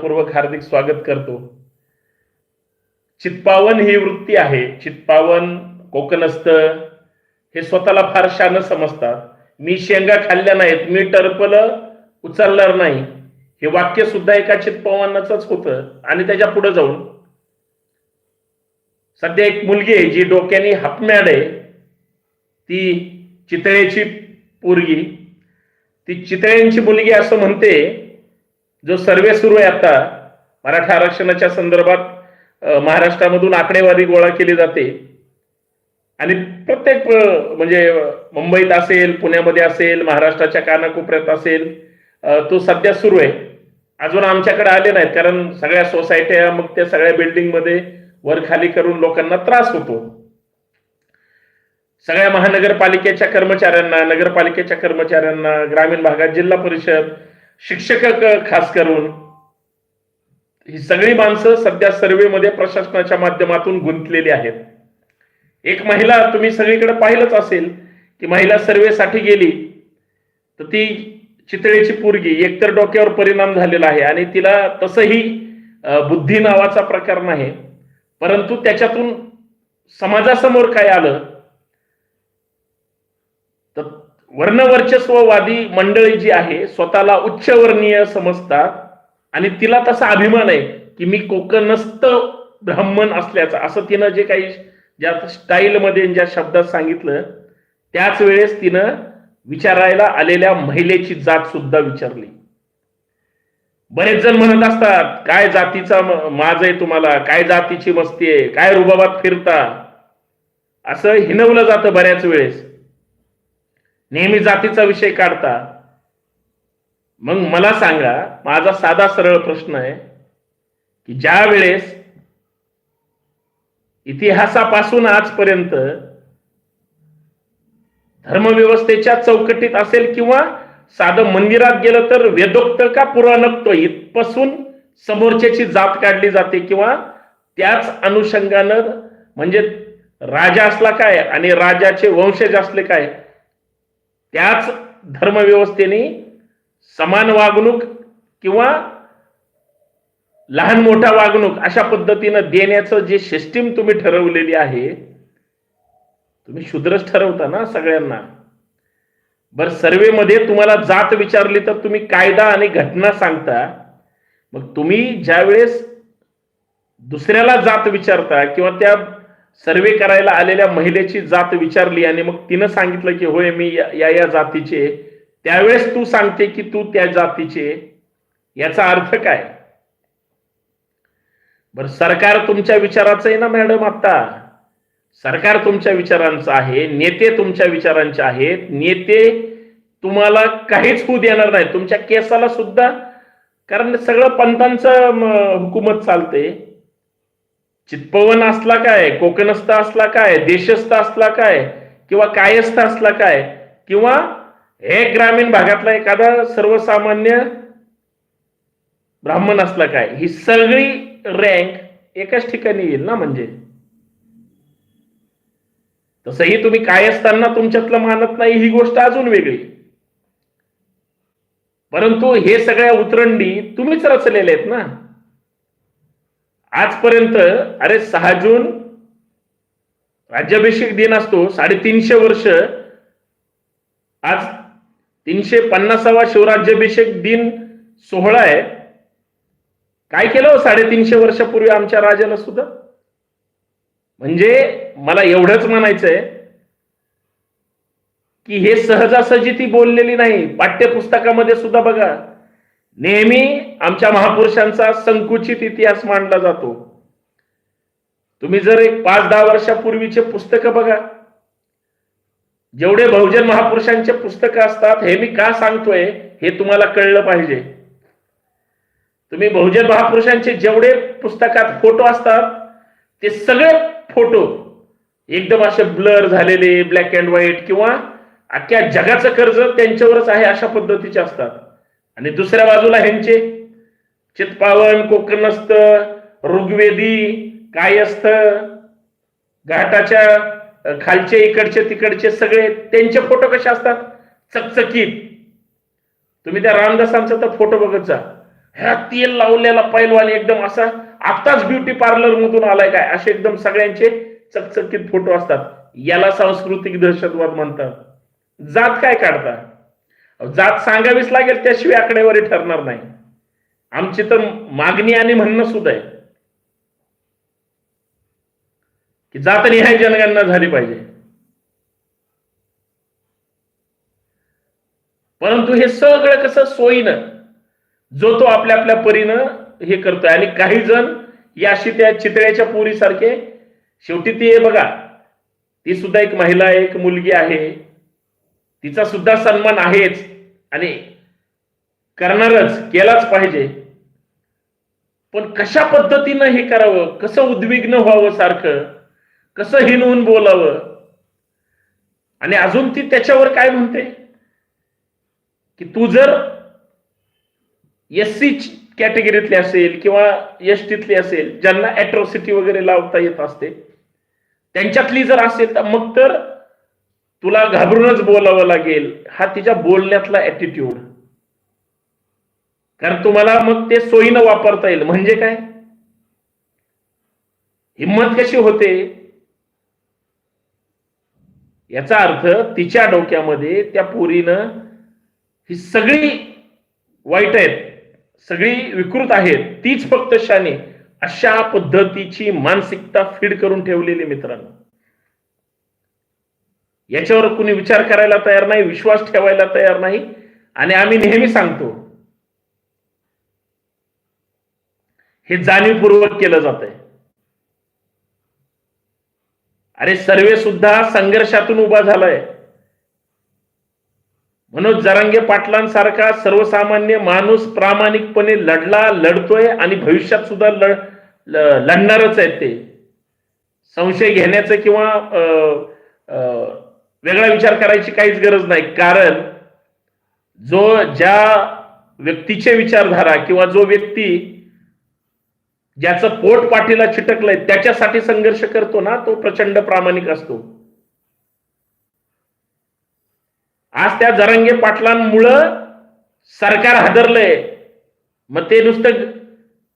पूर्वक हार्दिक स्वागत करतो. चित्पावन ही वृत्ती आहे. चित्पावन कोकणस्थ हे स्वतःला फार शान समजतात. मी शेंगा खाल्ल्या नाहीत मी टरपल उचलणार नाही. हे वाक्य सुद्धा एका चित्पावनाच होतं आणि त्याच्या पुढे जाऊन सध्या एक मुलगी आहे जी डोक्याने हापमॅड आहे. ती चितळेची पोरगी. ती चितळ्यांची मुलगी असं म्हणते जो सर्वे सुरू आहे आता मराठा आरक्षणाच्या संदर्भात महाराष्ट्रामधून आकडेवारी गोळा केली जाते. आणि प्रत्येक म्हणजे मुंबईत असेल पुण्यामध्ये असेल महाराष्ट्राच्या कानाकोपऱ्यात असेल तो सध्या सुरू आहे. अजून आमच्याकडे आले नाहीत कारण सगळ्या सोसायट्या मग त्या सगळ्या बिल्डिंगमध्ये वर खाली करून लोकांना त्रास होतो. सगळ्या महानगरपालिकेच्या कर्मचाऱ्यांना नगरपालिकेच्या कर्मचाऱ्यांना ग्रामीण भागात जिल्हा परिषद शिक्षक खास करून ही सगळी माणसं सध्या सर्वेमध्ये प्रशासनाच्या माध्यमातून गुंतलेली आहेत. एक महिला तुम्ही सगळीकडे पाहिलंच असेल की महिला सर्वेसाठी गेली तर ती चितळेची पोरगी एकतर डोक्यावर परिणाम झालेला आहे आणि तिला तसंही बुद्धी नावाचा प्रकार नाही परंतु त्याच्यातून समाजासमोर काय आलं तर वर्णवर्चस्ववादी मंडळी जी आहे स्वतःला उच्चवर्णीय समजतात आणि तिला तसा अभिमान आहे की मी कोकणस्थ ब्राह्मण असल्याचा असं तिनं जे काही ज्या स्टाईलमध्ये ज्या शब्दात सांगितलं त्याच वेळेस तिनं विचारायला आलेल्या महिलेची जात सुद्धा विचारली. बरेच जण म्हणत असतात काय जातीचा माज आहे तुम्हाला? काय जातीची मस्ती आहे? काय रुबाबात फिरता? असं हिनवलं जातं बऱ्याच वेळेस. नेहमी जातीचा विषय काढता. मग मला सांगा माझा साधा सरळ प्रश्न आहे की ज्या वेळेस इतिहासापासून आजपर्यंत धर्मव्यवस्थेच्या चौकटीत असेल किंवा साधं मंदिरात गेलं तर वेदोक्त का पुराणोक्त इथपासून समोरच्याची जात काढली जाते किंवा त्याच अनुषंगानं म्हणजे राजा असला काय आणि राजाचे वंशज असले काय त्याच धर्मव्यवस्थेने समान वागणूक किंवा लहान मोठा वागणूक अशा पद्धतीनं देण्याचं जे सिस्टीम तुम्ही ठरवलेली आहे तुम्ही शूद्रच ठरवता ना सगळ्यांना. बर सर्वेमध्ये तुम्हाला जात विचारली तर तुम्ही कायदा आणि घटना सांगता. मग तुम्ही ज्यावेळेस दुसऱ्याला जात विचारता किंवा त्या सर्वे करायला आलेल्या महिलेची जात विचारली आणि मग तिनं सांगितलं की होय मी या या जातीचे त्यावेळेस तू सांगते की तू त्या जातीचे याचा अर्थ काय? बर सरकार तुमच्या विचाराचं आहे ना मॅडम आता? सरकार तुमच्या विचारांचं आहे नेते तुमच्या विचारांचे आहेत नेते तुम्हाला काहीच होऊ देणार नाही. तुमच्या केसाला सुद्धा कारण सगळं पंतांचं हुकूमत चालते चितपवन असला काय कोकणस्थ असला काय देशस्थ असला काय किंवा कायस्थ असला काय किंवा हे ग्रामीण भागातला एखादा सर्वसामान्य ब्राह्मण असला काय ही सगळी रँक एकाच ठिकाणी येईल ना म्हणजे? तसंही तुम्ही काय असताना तुमच्यातलं मानत नाही ही गोष्ट अजून वेगळी. परंतु हे सगळ्या उतरंडी तुम्हीच रचलेले आहेत ना? आजपर्यंत अरे सहा जून राज्याभिषेक दिन असतो साडेतीनशे वर्ष. आज तीनशे पन्नासावा शिवराज्याभिषेक दिन सोहळा आहे. काय केलं हो साडेतीनशे वर्षापूर्वी आमच्या राजाला सुद्धा? म्हणजे मला एवढंच म्हणायचंय की हे सहजासहजी ती बोललेली नाही. पाठ्यपुस्तकामध्ये सुद्धा बघा. नेहमी आमच्या महापुरुषांचा संकुचित इतिहास मांडला जातो. तुम्ही जर एक पाच दहा वर्षापूर्वीचे पुस्तक बघा. जेवढे बहुजन महापुरुषांचे पुस्तकं असतात हे मी का सांगतोय हे तुम्हाला कळलं पाहिजे. तुम्ही बहुजन महापुरुषांचे जेवढे पुस्तकात फोटो असतात ते सगळे फोटो एकदम असे ब्लर झालेले ब्लॅक अँड व्हाईट किंवा अख्ख्या जगाचं कर्ज त्यांच्यावरच आहे अशा पद्धतीचे असतात. आणि दुसऱ्या बाजूला ह्यांचे चितपावन कोकणस्थ ऋग्वेदी कायस्थ घाटाच्या खालचे इकडचे तिकडचे सगळे त्यांचे फोटो कसे असतात? चकचकीत. तुम्ही त्या रामदासांचा तर फोटो बघत जा. ह्या तेल लावलेला पैलवान एकदम असा आत्ताच ब्युटी पार्लर मधून आलाय काय? असे एकदम सगळ्यांचे चकचकीत फोटो असतात. याला सांस्कृतिक दहशतवाद म्हणतात. जात काय काढता? जात सांगावीच लागेल त्याशिवाय आकडेवारी ठरणार नाही. आमची तर मागणी आणि म्हणणं सुद्धा आहे. की जात निहाय जनगणना झाली पाहिजे. परंतु हे सगळं कसं सोयीनं जो तो आपल्या आपल्या परीनं हे करतोय. आणि काही जण याशी त्या चितळ्याच्या पोरीसारखे शेवटी ती आहे बघा ती सुद्धा एक महिला आहे एक मुलगी आहे. तिचा सुद्धा सन्मान आहेच. आणि करणारच केलाच पाहिजे. पण कशा पद्धतीनं हे करावं? कसं उद्विग्न व्हावं सारखं? कसं हिनवून बोलावं? आणि अजून ती त्याच्यावर काय म्हणते? की तू जर एस सी कॅटेगरीतली असेल किंवा एस टीतली असेल ज्यांना अॅट्रॉसिटी वगैरे लावता येत असते त्यांच्यातली जर असेल तर मग तर तुला घाबरूनच बोलावं लागेल. हा तिच्या बोलण्यातला ऍटिट्यूड कारण तुम्हाला मग ते सोयीनं वापरता येईल. म्हणजे काय? हिंमत कशी होते? याचा अर्थ तिच्या डोक्यामध्ये त्या पोरीनं ही सगळी वाईट आहेत सगळी विकृत आहेत तीच फक्त शाने अशा पद्धतीची मानसिकता फीड करून ठेवलेली मित्रांनो. याच्यावर कुणी विचार करायला तयार नाही विश्वास ठेवायला तयार नाही. आणि आम्ही नेहमी सांगतो हे जाणीवपूर्वक केलं जात आहे अरे सर्वे सुद्धा संघर्षातून उभा झालाय. मनोज जरांगे पाटलांसारखा सर्वसामान्य माणूस प्रामाणिकपणे लढला लढतोय आणि भविष्यात सुद्धा लढ ल- लढणारच आहेत ते. संशय घेण्याचं किंवा अं, अं, वेगळा विचार करायची काहीच गरज नाही. कारण जो ज्या व्यक्तीचे विचारधारा किंवा जो व्यक्ती ज्याचं पोट पाठीला चिटकलंय त्याच्यासाठी संघर्ष करतो ना तो प्रचंड प्रामाणिक असतो. आज त्या जरांगे पाटलांमुळं सरकार हादरलंय. मग ते नुसतं